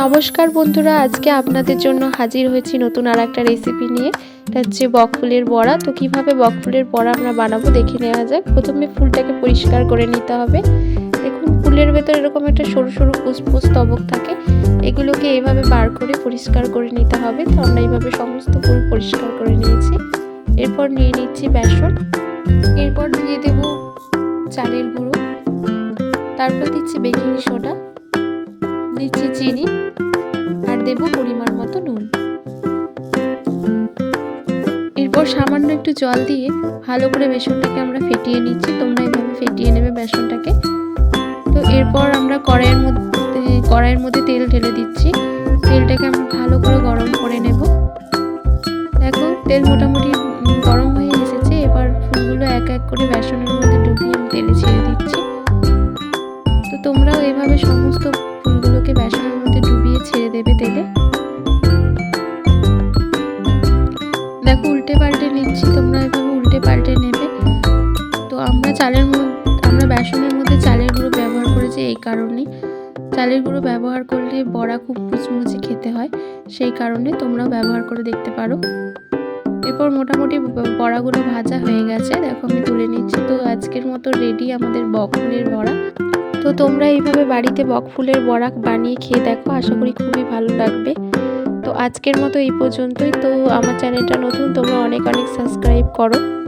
নমস্কার বন্ধুরা, আজকে আপনাদের জন্য হাজির হয়েছি নতুন আর একটা রেসিপি নিয়ে। এটা হচ্ছে বকফুলের বড়া। তো কীভাবে বকফুলের বড়া আমরা বানাবো দেখে নেওয়া যাক। প্রথমে ফুলটাকে পরিষ্কার করে নিতে হবে। দেখুন, ফুলের ভেতর এরকম একটা সরু সরু ফুসফুস তবক থাকে। এগুলোকে এভাবে বার করে পরিষ্কার করে নিতে হবে। তো আমরা এইভাবে সমস্ত ফুল পরিষ্কার করে নিয়েছি। এরপর নিয়ে নিচ্ছি বেসন। এরপর দিয়ে দেব চালের গুঁড়ো। তারপর দিচ্ছি বেকিং সোডা। দিচ্ছি চিনি আর দেব পরিমাণ মতো নুন। এরপর সামান্য একটু জল দিয়ে ভালো করে বেসনটাকে আমরা ফেটিয়ে নিচ্ছি। তোমরা এভাবে ফেটিয়ে নেবে বেসনটাকে। তো এরপর আমরা কড়াইয়ের মধ্যে কড়াইয়ের মধ্যে তেল ঢেলে দিচ্ছি। তেলটাকে আমরা ভালো করে গরম করে নেব। দেখো, তেল মোটামুটি গরম হয়ে এসেছে। এবার ফুলগুলো এক এক করে বেসনের মধ্যে ডুবিয়ে তেলে ছেড়ে দিচ্ছি। তো তোমরাও এভাবে সমস্ত ফুলগুলোকে বেসনের মধ্যে ডুবিয়ে ছেড়ে দেবে তেলে। দেখো উল্টে পাল্টে নিচ্ছি, তোমরা এভাবে উল্টে পাল্টে নেবে। তো আমরা চালের আমরা বেসনের মধ্যে চালের গুঁড়ো ব্যবহার করেছি এই কারণে চালের গুঁড়ো ব্যবহার করলে বড়া খুব মুচমুচে খেতে হয়, সেই কারণে তোমরাও ব্যবহার করে দেখতে পারো। এরপর মোটামুটি বড়াগুলো ভাজা হয়ে গেছে, দেখো আমি তুলে নিচ্ছি। তো আজকের মতো রেডি আমাদের বকফুলের বড়া। তো তোমরা এইভাবে বাড়িতে বকফুলের বরাক বানিয়ে খেয়ে দেখো, আশা করি খুবই ভালো লাগবে। তো আজকের মতো এই পর্যন্তই। তো আমার চ্যানেলটা নতুন, তোমরা অনেক অনেক সাবস্ক্রাইব করো।